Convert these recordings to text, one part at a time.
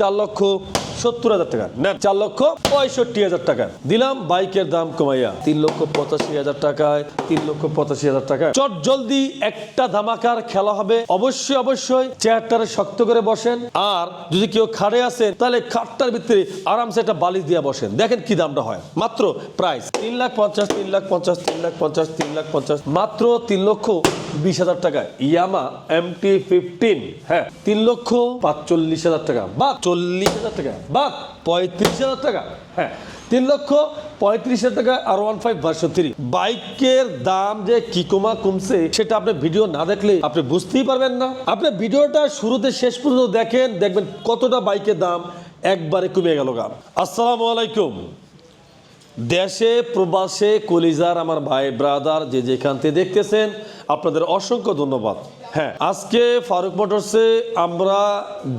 চার লক্ষ সত্তর হাজার টাকা। নেন, চার লক্ষ পঁয়ষট্টি হাজার টাকা। দিলাম, বাইকের দাম কমাইয়া। তিন লক্ষ পঁচাশি হাজার টাকায়, তিন লক্ষ পঁচাশি হাজার টাকায়। চট জলদি একটা ধামাকার খেলা হবে। অবশ্যই অবশ্যই চেয়ারটারে শক্ত করে বসেন। আর যদি কেউ খাড়ে আসেন তাহলে খাটটার ভিতরে আরামসে একটা বালিশ দিয়ে বসেন। দেখেন কি দামটা হয়। মাত্র প্রাইস তিন লাখ পঞ্চাশ, তিন লাখ পঞ্চাশ, তিন লাখ পঞ্চাশ, তিন লাখ পঞ্চাশ। মাত্র তিন লক্ষ বিশ হাজার টাকা, ইয়ামা এম টি ফিফটিন হ্যাঁ তিন লক্ষ পাঁচচল্লিশ হাজার টাকা বা চল্লিশ হাজার টাকা বা পঁয়ত্রিশ হাজার টাকা হ্যাঁ তিন লক্ষ পঁয়ত্রিশ হাজার টাকা, R one five version three বাইকের দাম যে কি কমা কমছে, সেটা আপনি ভিডিও না দেখলে আপনি বুঝতেই পারবেন না। আপনি ভিডিওটা শুরুতে শেষ পর্যন্ত দেখেন, দেখবেন কতটা বাইকের দাম একবারে কমে গেল গা। আসসালামু আলাইকুম। দেশে প্রবাসে কলিজার আমার ভাই ব্রাদার যে যেখান থেকে দেখতেছেন আপনাদের অসংখ্য ধন্যবাদ। হ্যাঁ আজকে ফারুক মোটরসে আমরা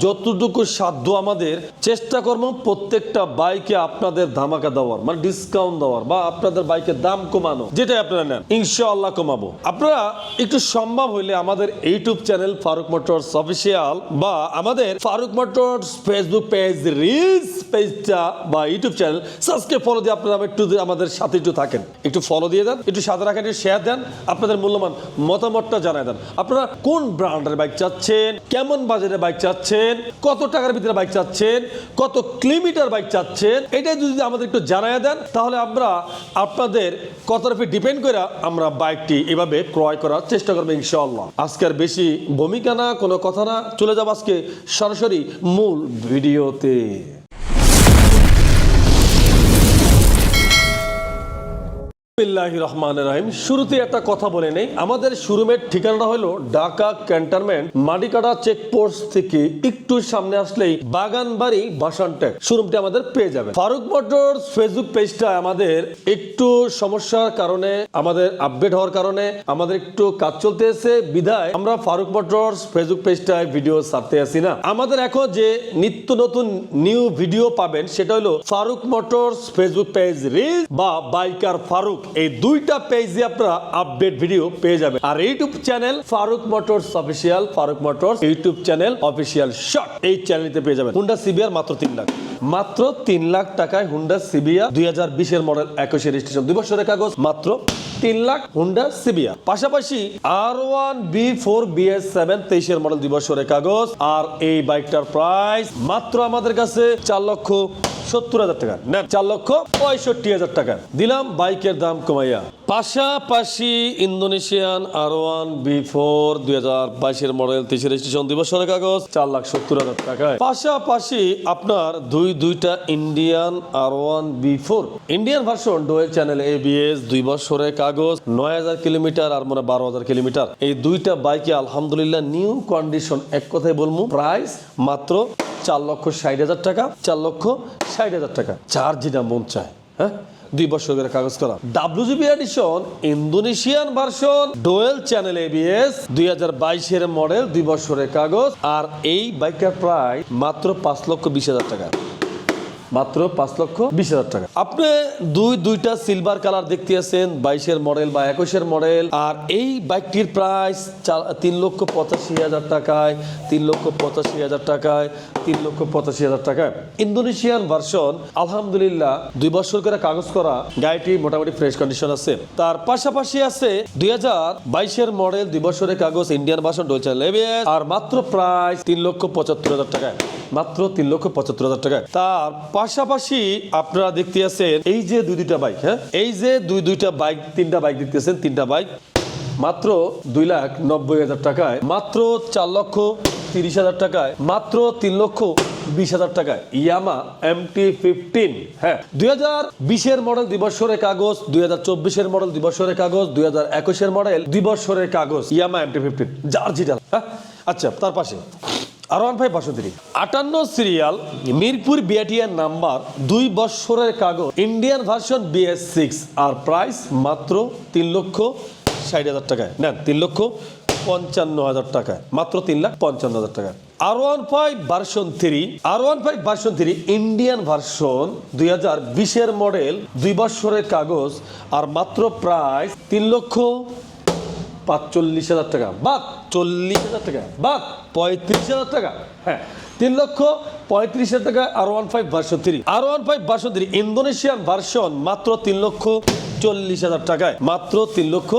যতটুকু সাধ্য আমাদের, চেষ্টা করব প্রত্যেকটা বাইকে আপনাদের ধামাকা দেওয়ার মানে ডিসকাউন্ট দেওয়ার বা আপনাদের বাইকের দাম কমানো, যেটাই আপনারা নেন, ইনশাআল্লাহ কমাবো। আপনারা একটু সম্ভব হইলে আমাদের YouTube channel Faruk Motors official বা আমাদের Faruk Motors Facebook page, reels পেজটা বা ইউটিউব চ্যানেল সাবস্ক্রাইব ফলো দিয়ে আপনারা একটু আমাদের সাথে একটু থাকেন। একটু ফলো দিয়ে দেন, একটু সাথে রাখেন, একটু শেয়ার দেন, আপনাদের মূল্যবান মতামতটা জানাই দেন। আপনারা কোন ব্র্যান্ডের বাইক চাচ্ছেন? কেমন বাজারে বাইক চাচ্ছেন? কত টাকার ভিতরে বাইক চাচ্ছেন? কত কিলোমিটার বাইক চাচ্ছেন? এটাই যদি আমাদের একটু জানাই দেন, তাহলে আমরা আপনাদের কথার উপর ডিপেন্ড করে আমরা বাইকটি এভাবে ক্রয় করার চেষ্টা করব ইনশাআল্লাহ। আজকের বেশি ভূমিকা না, কোনো কথা না। চলে যাব আজকে সরাসরি মূল ভিডিওতে। বিসমিল্লাহি রহমান রহিম। শুরুতে একটা কথা বলে নেই। আমাদের শোরুমের ঠিকানাটা হলো ঢাকা ক্যান্টনমেন্ট মাডিকাটা চেকপোস্ট থেকে একটু সামনে আসলেই বাগানবাড়ি বাসানটেক। শোরুমটি আমাদের পেয়ে যাবে ফারুক মোটরস ফেসবুক পেজটা আমাদের একটু সমস্যার কারণে, আমাদের আপডেট হওয়ার কারণে, আমাদের একটু কাজ চলতে এসে বিধায় আমরা ফারুক মোটরস ফেসবুক পেজটায় ভিডিও ছাড়তে আসি না। আমাদের এখন যে নিত্য নতুন নিউ ভিডিও পাবেন, সেটা হলো Faruk Motors Facebook page reel বা বাইকার ফারুক। এই দুইটা পেজে আপনারা আপডেট ভিডিও পেয়ে যাবেন। আর YouTube channel Faruk Motors official Faruk Motors YouTube channel official short এই চ্যানেলটিতে পেয়ে যাবেন হুন্ডা সিবিআর মাত্র তিন লাখ। মাত্র তিন লাখ টাকায় হুন্ডা সিবিআর দুই হাজার বিশের মডেল একুশে রেজিস্ট্রেশন দুই বছরের কাগজ, মাত্র তিন লাখ হুন্ডা সিবিআর পাশাপাশি R one V four BS seven তেইশের মডেল দুই বছরের কাগজ। আর এই বাইকটার প্রাইস মাত্র আমাদের কাছে চার লক্ষ সত্তর হাজার টাকা। নেন, চার লক্ষ পঁয়ষট্টি হাজার টাকা। দিলাম, বাইকের দাম কমাইয়া। পাশাপাশি Indonesian R one V four দুই হাজার বাইশের মডেল তেইশে রেজিস্ট্রেশন বছরের কাগজ, চার লাখ সত্তর হাজার টাকায়। পাশাপাশি আপনার দুই, দুইটা Indian R one V four. Indian version dual channel ABS দুই বছরের কাগজ, নয় হাজার কিলোমিটার, আর মনে বারো হাজার কিলোমিটার। এই দুইটা বাইকে আলহামদুলিল্লাহ নিউ কন্ডিশন এক কথায় বলব প্রাইস মাত্র চার লক্ষ ষাট হাজার টাকা, চার লক্ষ ষাট হাজার টাকা। চার যেটা মন চায় হ্যাঁ? দুই বছর কাগজ করা। WGB edition Indonesian version dual channel ABS দুই হাজার বাইশের মডেল দুই বছরের কাগজ। আর এই বাইকের প্রায় মাত্র পাঁচ লক্ষ বিশ হাজার টাকা। মাত্র পাঁচ লক্ষ বিশ হাজার টাকা। আপনি দুই, দুইটা সিলভার কালার দেখতে আছেন, বাইশের মডেল বা একুশের মডেল আর এই বাইকটির প্রাইস তিন লক্ষ পঁচাশি হাজার টাকায়, তিন লক্ষ পঁচাশি হাজার টাকায়, তিন লক্ষ পঁচাশি হাজার টাকায়। ইন্দোনেশিয়ান ভার্সন আলহামদুলিল্লাহ, দুই বছর করে কাগজ করা গাড়িটি মোটামুটি ফ্রেশ কন্ডিশন আছে। তার পাশাপাশি আছে দুই হাজার বাইশের মডেল দুই বছরের কাগজ ইন্ডিয়ান ভার্সন ডোলচা লেবিএস আর মাত্র প্রাইস তিন লক্ষ পঁচাত্তর হাজার টাকায়। মাত্র তিন লক্ষ পঁচাত্তর হাজার টাকায়। তার পাশাপাশি আপনারা দেখতে আছেন এই যে দুই দুইটা বাইক হ্যাঁ? এই যে দুই দুইটা বাইক, তিনটা বাইক দেখতেছেন, তিনটা বাইক। মাত্র দুই লাখ নব্বই হাজার টাকায়, মাত্র চার লক্ষ তিরিশ হাজার টাকায়, মাত্র তিন লক্ষ বিশ হাজার টাকায় ইয়ামা এম টি ফিফটিন হ্যাঁ? দুই হাজার বিশের মডেল দুই বছরের কাগজ, দুই হাজার চব্বিশের মডেল দুই বছরের কাগজ, দুই হাজার একুশের মডেল দুই বছরের কাগজ, ইয়ামা এম টি ফিফটিন যেটা হ্যাঁ? আচ্ছা তার পাশে। আর ওয়ান ফাইভ বাষট্টি আটান্ন সিরিয়াল মিরপুর বিআটিআর নাম্বার দুই বৎসরের কাগজ ইন্ডিয়ান ভার্সন বিএস সিক্স আর প্রাইস মাত্র তিন লক্ষ ষাট হাজার টাকায়। নেন, তিন লক্ষ পঞ্চান্ন হাজার টাকায়। মাত্র তিন লাখ পঞ্চান্ন হাজার টাকায়। R one five version three R one five version three Indian version দুই হাজার বিশের মডেল দুই বৎসরের কাগজ, আর মাত্র প্রাইস তিন লক্ষ পাঁচচল্লিশ হাজার টাকা। বা চল্লিশ হাজার টাকা। বা পঁয়ত্রিশ হাজার টাকা। হ্যাঁ তিন লক্ষ পঁয়ত্রিশ হাজার টাকা R one five version three R one five version three Indonesian version মাত্র তিন লক্ষ চল্লিশ হাজার টাকায়, মাত্র তিন লক্ষ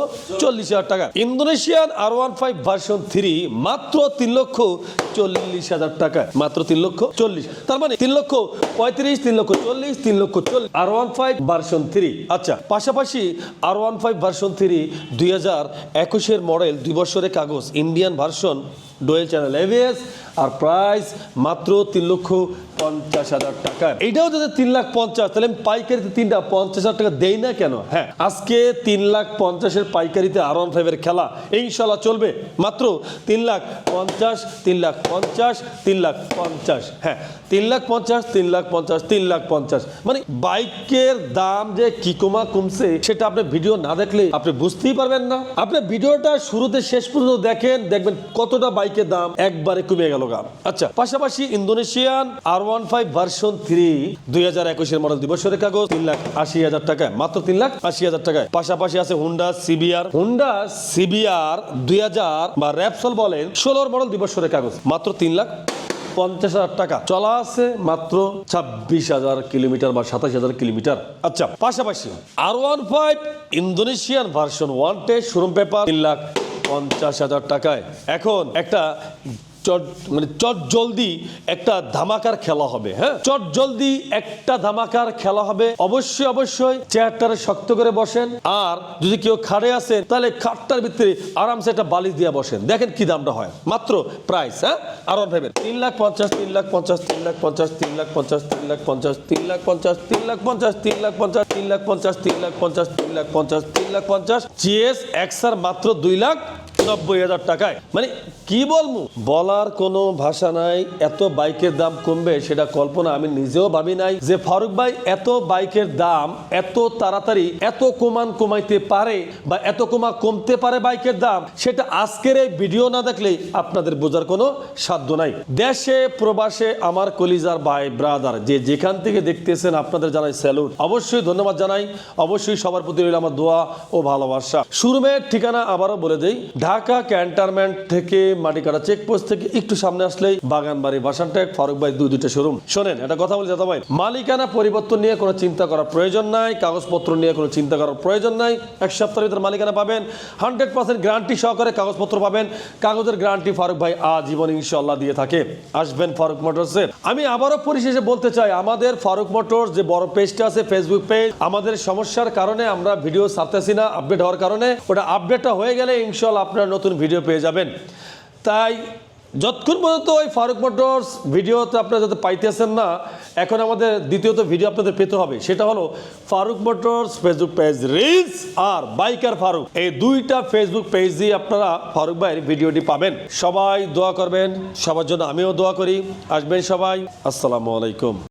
চল্লিশ হাজার টাকা। Indonesian R one five version three, মাত্র তিন লক্ষ চল্লিশ হাজার টাকায়, মাত্র তিন লক্ষ চল্লিশ। তার মানে তিন লক্ষ পঁয়ত্রিশ, তিন লক্ষ চল্লিশ, তিন লক্ষ চল্লিশ। R one five version three. আচ্ছা পাশাপাশি R one five version three দুই হাজার একুশের মডেল, দুই বছরের কাগজ, Indian version dual channel ABS আর প্রাইস মাত্র তিন লক্ষ পঞ্চাশ হাজার টাকা। এটাও যদি তিন লাখ পঞ্চাশ, তাহলে আমি পাইকারিতে তিনটা পঞ্চাশ হাজার টাকা দেই না কেন? হ্যাঁ আজকে তিন লাখ পঞ্চাশের পাইকারিতে আর ওয়ান ফাইভের খেলা এই ইনশাল্লাহ চলবে। মাত্র তিন লাখ পঞ্চাশ, তিন লাখ পঞ্চাশ, তিন লাখ পঞ্চাশ। হ্যাঁ তিন লাখ পঞ্চাশ, তিন লাখ পঞ্চাশ, তিন লাখ পঞ্চাশ। মানে বাইকের দাম যে কি কমা কমছে, সেটা আপনি ভিডিও না দেখলে আপনি বুঝতেই পারবেন না। আপনি ভিডিওটা শুরুতে শেষ পর্যন্ত দেখেন, দেখবেন কতটা বাইকের দাম একবারে কমে গেল গা। আচ্ছা পাশাপাশি Indonesian R one five version three দুই হাজার একুশের মডেল দিবসের কাগজ, তিন লাখ আশি হাজার টাকায়, মাত্র তিন লাখ আশি হাজার টাকায়। পাশাপাশি আছে হুন্ডা সিবিআর হুন্ডা সিবিআর দুই হাজার বা র্যাপসল বলেন, ষোলোর মডেল দিবসের কাগজ, মাত্র তিন লাখ পঞ্চাশ হাজার টাকা। চলা আছে মাত্র ছাব্বিশ হাজার কিলোমিটার বা সাতাশ হাজার কিলোমিটার। আচ্ছা পাশাপাশি R one five Indonesian version one test showroom paper তিন লাখ পঞ্চাশ হাজার টাকায়। এখন একটা চট মানে চট জলদি একটা ধামাকার খেলা হবে হ্যাঁ চট জলদি একটা ধামাকার খেলা হবে অবশ্যই অবশ্যই চেয়ারটারে শক্ত করে বসেন আর যদি কেউ খাড়ে আসেন তাহলে খাটটার ভিতরে আরামসে একটা বালিশ দিয়ে বসেন দেখেন কি দামটা হয় মাত্র প্রাইস হ্যাঁ আর ফাইভের তিন লাখ পঞ্চাশ তিন লাখ পঞ্চাশ তিন লাখ পঞ্চাশ তিন লাখ পঞ্চাশ তিন লাখ পঞ্চাশ তিন লাখ পঞ্চাশ তিন লাখ পঞ্চাশ তিন লাখ পঞ্চাশ তিন লাখ পঞ্চাশ তিন লাখ পঞ্চাশ তিন লাখ পঞ্চাশ তিন লাখ পঞ্চাশ জিএস এক্সার মাত্র দুই লাখ নব্বই হাজার টাকায়। মানে কি বলব? বলার কোনো ভাষা নাই, এত বাইকের দাম কমবে সেটা কল্পনা আমি নিজেও ভাবি নাই যে ফারুক ভাই এত বাইকের দাম, এত তাড়াতাড়ি, এত কমান কমাইতে পারে বা এত কমা কমতে পারে বাইকের দাম, সেটা আজকের এই ভিডিও না দেখলেই আপনাদের বোঝার কোনো সাধ্য নাই। দেশে, প্রবাসে আমার কলিজার ভাই ব্রাদার যে যেখান থেকে দেখতেছেন আপনাদের জানাই স্যালুট অবশ্যই ধন্যবাদ জানাই, অবশ্যই সবার প্রতি রইল আমার দোয়া ও ভালোবাসা। শুরুমের ঠিকানা আবারও বলে দেই ঢাকা ক্যান্টনমেন্ট থেকে মাটিকাটা চেকপোস্ট থেকে একটু সামনে আসলেই বাগানবাড়ি বাসানটেক ফারুক ভাই দুই দুইটা শোরুম শোনেন একটা কথা বলি দাদা ভাই মালিকানা পরিবর্তন নিয়ে কোনো চিন্তা করার প্রয়োজন নাই, কাগজপত্র নিয়ে কোনো চিন্তা করার প্রয়োজন নাই। এক সপ্তাহের ভিতরে মালিকানা পাবেন হান্ড্রেড পার্সেন্ট গ্যারান্টি সহকারে কাগজপত্র পাবেন, কাগজের গ্যারান্টি ফারুক ভাই আজীবন ইনশাল্লাহ দিয়ে থাকে। আসবেন ফারুক মোটরসে আমি আবারও পরিশেষে বলতে চাই, আমাদের ফারুক মোটরস যে বড় পেজটা আছে ফেসবুক পেজ আমাদের সমস্যার কারণে আমরা ভিডিও ছাড়তেছি না আপডেট হওয়ার কারণে। ওটা আপডেটটা হয়ে গেলে ইনশাল্লাহ আপনারা নতুন ভিডিও পেয়ে যাবেন। তাই যতক্ষণ পর্যন্ত ওই ফারুক মোটরস ভিডিওতে আপনারা যাতে পাইতেছেন না, এখন আমাদের দ্বিতীয়ত ভিডিও আপনাদের পেতে হবে। সেটা হলো Faruk Motors Facebook page reels আর বাইকার ফারুক। এই দুইটা ফেসবুক পেজ দিয়ে আপনারা ফারুক ভাইয়ের ভিডিওটি পাবেন। সবাই দোয়া করবেন, সবার জন্য আমিও দোয়া করি। আসবেন সবাই। আসসালামু আলাইকুম।